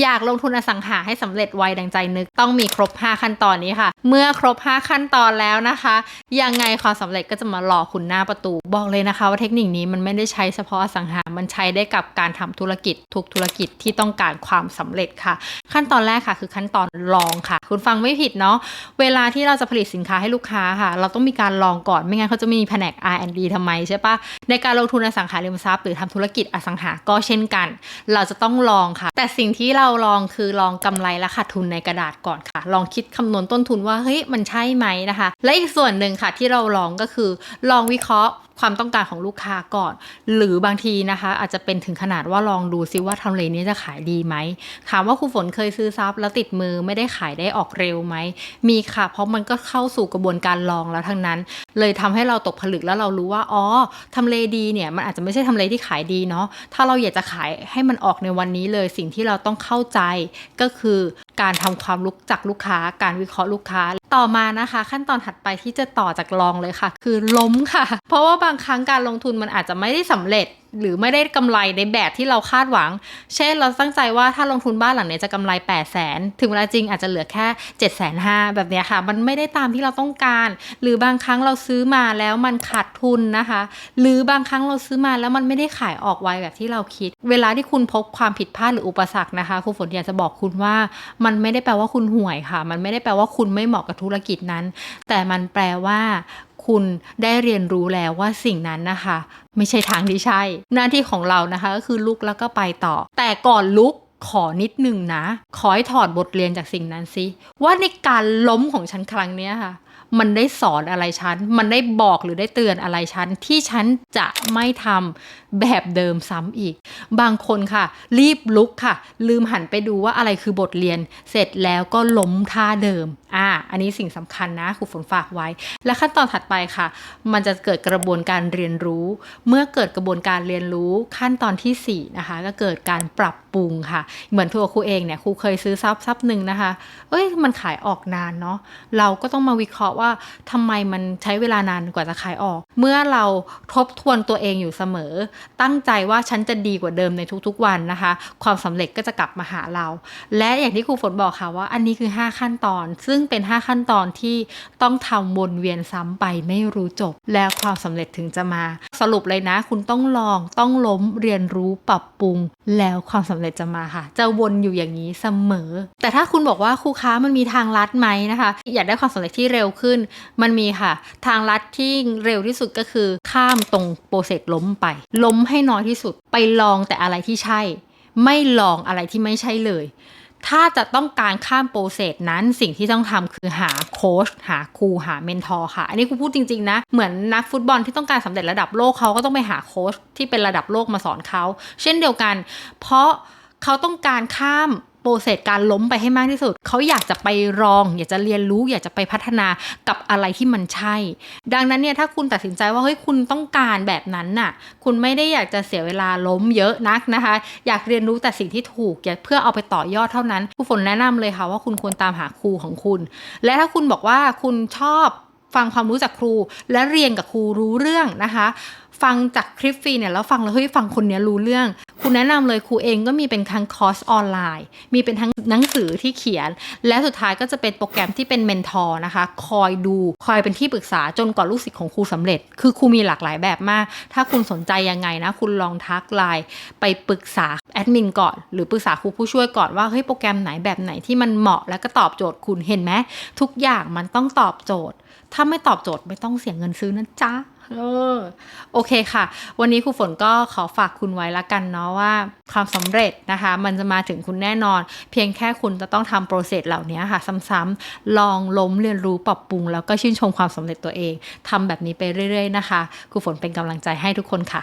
อยากลงทุนอสังหาให้สำเร็จไวดังใจนึกต้องมีครบ 5 ขั้นตอนนี้ค่ะ เมื่อครบ 5 ขั้นตอนแล้วนะคะ ยังไงความสำเร็จก็จะมารอคุณหน้าประตู บอกเลยนะคะ ว่าเทคนิคนี้มันไม่ได้ใช้เฉพาะอสังหา มันใช้ได้กับการทำธุรกิจทุกธุรกิจที่ต้องการความสำเร็จค่ะ ขั้นตอนแรกค่ะ คือขั้นตอนลองค่ะ คุณฟังไม่ผิดเนาะเวลาที่เราจะผลิตสินค้าให้ลูกค้าค่ะ เราต้องมีการลองก่อนไม่งั้นเขาจะไม่มีแผนก R&D ทำไมใช่ปะในการลงทุนอสังหาริมทรัพย์หรือทำธุรกิจอสังหาก็เช่นกัน เราจะต้องลองค่ะ แต่สิ่งที่เราราลองคือลองกำไรและขาดทุนในกระดาษก่อนค่ะ ลองคิดคำนวณต้นทุนว่าเฮ้ยมันใช่ไหมนะคะ และอีกส่วนหนึ่งค่ะที่เราลองก็คือ ลองวิเคราะห์ ความต้องการของลูกค้าก่อน หรือบางทีนะคะ อาจจะเป็นถึงขนาดว่าลองดูซิว่าทำเลนี้จะขายดีไหมถามว่าครูฝนเคยซื้อซับแล้วติดมือไม่ได้ขายได้ออกเร็วไหมมีค่ะ เพราะมันก็เข้าสู่กระบวนการลองแล้วทั้งนั้น เลยทำให้เราตกผลึกแล้วเรารู้ว่าอ๋อทำเลดีเนี่ยมันอาจจะไม่ใช่ทำเลที่ขายดีเนาะถ้าเราอยากจะขายให้มันออกในวันนี้เลยสิ่งที่เราต้องเข้าใจก็คือการทำความรู้จักลูกค้า การวิเคราะห์ลูกค้า ต่อมานะคะ ขั้นตอนถัดไปที่จะต่อจากลองเลยค่ะ คือล้มค่ะ เพราะว่าบางครั้งการลงทุนมันอาจจะไม่ได้สำเร็จ หรือไม่ได้กำไรในแบบที่เราคาดหวัง เช่นเราตั้งใจว่าถ้าลงทุนบ้านหลังนี้จะกำไร8 0 0แสนถึงเวลาจริงอาจจะเหลือแค่7จ็ดแสนห้าแบบนี้ค่ะ มันไม่ได้ตามที่เราต้องการ หรือบางครั้งเราซื้อมาแล้วมันขาดทุนนะคะ หรือบางครั้งเราซื้อมาแล้วมันไม่ได้ขายออกไวแบบที่เราคิด เวลาที่คุณพบความผิดพลาดหรืออุปสรรคนะคะครูฝนอยากจะบอกคุณว่า มันไม่ได้แปลว่าคุณห่วยค่ะ มันไม่ได้แปลว่าคุณไม่เหมาะกับธุรกิจนั้น แต่มันแปลว่า คุณได้เรียนรู้แล้วว่าสิ่งนั้นนะคะ ไม่ใช่ทางที่ใช่ หน้าที่ของเรานะคะก็คือลุกแล้วก็ไปต่อ แต่ก่อนลุกขอนิดนึงนะ ขอให้ถอดบทเรียนจากสิ่งนั้นสิว่าในการล้มของฉันครั้งนี้ค่ะ มันได้สอนอะไรฉัน มันได้บอกหรือได้เตือนอะไรฉัน ที่ฉันจะไม่ทำแบบเดิมซ้ำอีก บางคนค่ะ รีบลุกค่ะ ลืมหันไปดูว่าอะไรคือบทเรียน เสร็จแล้วก็ล้มท่าเดิม อ่า อันนี้สิ่งสำคัญนะครูฝนฝากไว้ และขั้นตอนถัดไปค่ะ มันจะเกิดกระบวนการเรียนรู้ เมื่อเกิดกระบวนการเรียนรู้ขั้นตอนที่สี่นะคะก็เกิดการปรับปรุงค่ะ เหมือนตัวครูเองเนี่ยครูเคยซื้อซับซับหนึ่งนะคะ เอ้ยมันขายออกนานเนาะ เราก็ต้องมาวิเคราะห์ว่าทำไมมันใช้เวลานานกว่าจะขายออก เมื่อเราทบทวนตัวเองอยู่เสมอ ตั้งใจว่าฉันจะดีกว่าเดิมในทุกๆวันนะคะ ความสำเร็จก็จะกลับมาหาเรา และอย่างที่ครูฝนบอกค่ะว่าอันนี้คือ 5 ขั้นตอน ซึ่งเป็น 5 ขั้นตอนที่ต้องทำวนเวียนซ้ำไปไม่รู้จบ แล้วความสำเร็จถึงจะมา สรุปเลยนะ คุณต้องลองต้องล้มเรียนรู้ปรับปรุง แล้วความสำเร็จจะมาค่ะ จะวนอยู่อย่างนี้เสมอ แต่ถ้าคุณบอกว่าครูค้ามันมีทางลัดไหมนะคะ อยากได้ความสำเร็จที่เร็วขึ้น มันมีค่ะ ทางลัดที่เร็วที่สุดก็คือ ข้ามตรงโปรเซสล้มไป ล้มให้น้อยที่สุดไปลองแต่อะไรที่ใช่ ไม่ลองอะไรที่ไม่ใช่เลย ถ้าจะต้องการข้ามโปรเซสนั้นสิ่งที่ต้องทำคือหาโค้ชหาครูหาเมนทอร์ค่ะ อันนี้ครูพูดจริง ๆ นะ เหมือนนักฟุตบอลที่ต้องการสำเร็จระดับโลกเขาก็ต้องไปหาโค้ชที่เป็นระดับโลกมาสอนเขาเช่นเดียวกัน เพราะเขาต้องการข้าม โปรเซสการล้มไปให้มากที่สุด เขาอยากจะไปลอง อยากจะเรียนรู้ อยากจะไปพัฒนากับอะไรที่มันใช่ ดังนั้นเนี่ยถ้าคุณตัดสินใจว่าเฮ้ยคุณต้องการแบบนั้นน่ะ คุณไม่ได้อยากจะเสียเวลาล้มเยอะนักนะคะ อยากเรียนรู้แต่สิ่งที่ถูกอยากเพื่อเอาไปต่อยอดเท่านั้นครูฝนแนะนำเลยค่ะว่าคุณควรตามหาครูของคุณ และถ้าคุณบอกว่าคุณชอบฟังความรู้จากครูและเรียนกับครูรู้เรื่องนะคะ ฟังจากคลิปฟรีเนี่ยแล้วฟังแล้วเฮ้ยฟังคนเนี้ยรู้เรื่องครูแนะนำเลยครูเองก็มีเป็นทั้งคอร์สออนไลน์ มีเป็นทั้งหนังสือที่เขียน และสุดท้ายก็จะเป็นโปรแกรมที่เป็นเมนทอร์นะคะ คอยดูคอยเป็นที่ปรึกษาจนกว่าลูกศิษย์ของครูสำเร็จ คือครูมีหลากหลายแบบมาก ถ้าคุณสนใจยังไงนะ คุณลองทักไลน์ไปปรึกษา แอดมินก่อน หรือปรึกษาครูผู้ช่วยก่อนว่าเฮ้ยโปรแกรมไหนแบบไหนที่มันเหมาะแล้วก็ตอบโจทย์คุณเห็นไหมทุกอย่างมันต้องตอบโจทย์ ถ้าไม่ตอบโจทย์ไม่ต้องเสียเงินซื้อนะจ๊ะเออโอเคค่ะ วันนี้ครูฝนก็ขอฝากคุณไว้ละกันเนาะว่า ความสำเร็จนะคะ มันจะมาถึงคุณแน่นอน เพียงแค่คุณจะต้องทำโปรเซสเหล่านี้ค่ะ ซ้ำๆลองล้มเรียนรู้ปรับปรุง แล้วก็ชื่นชมความสำเร็จตัวเองทำแบบนี้ไปเรื่อยๆนะคะครูฝนเป็นกำลังใจให้ทุกคนค่ะ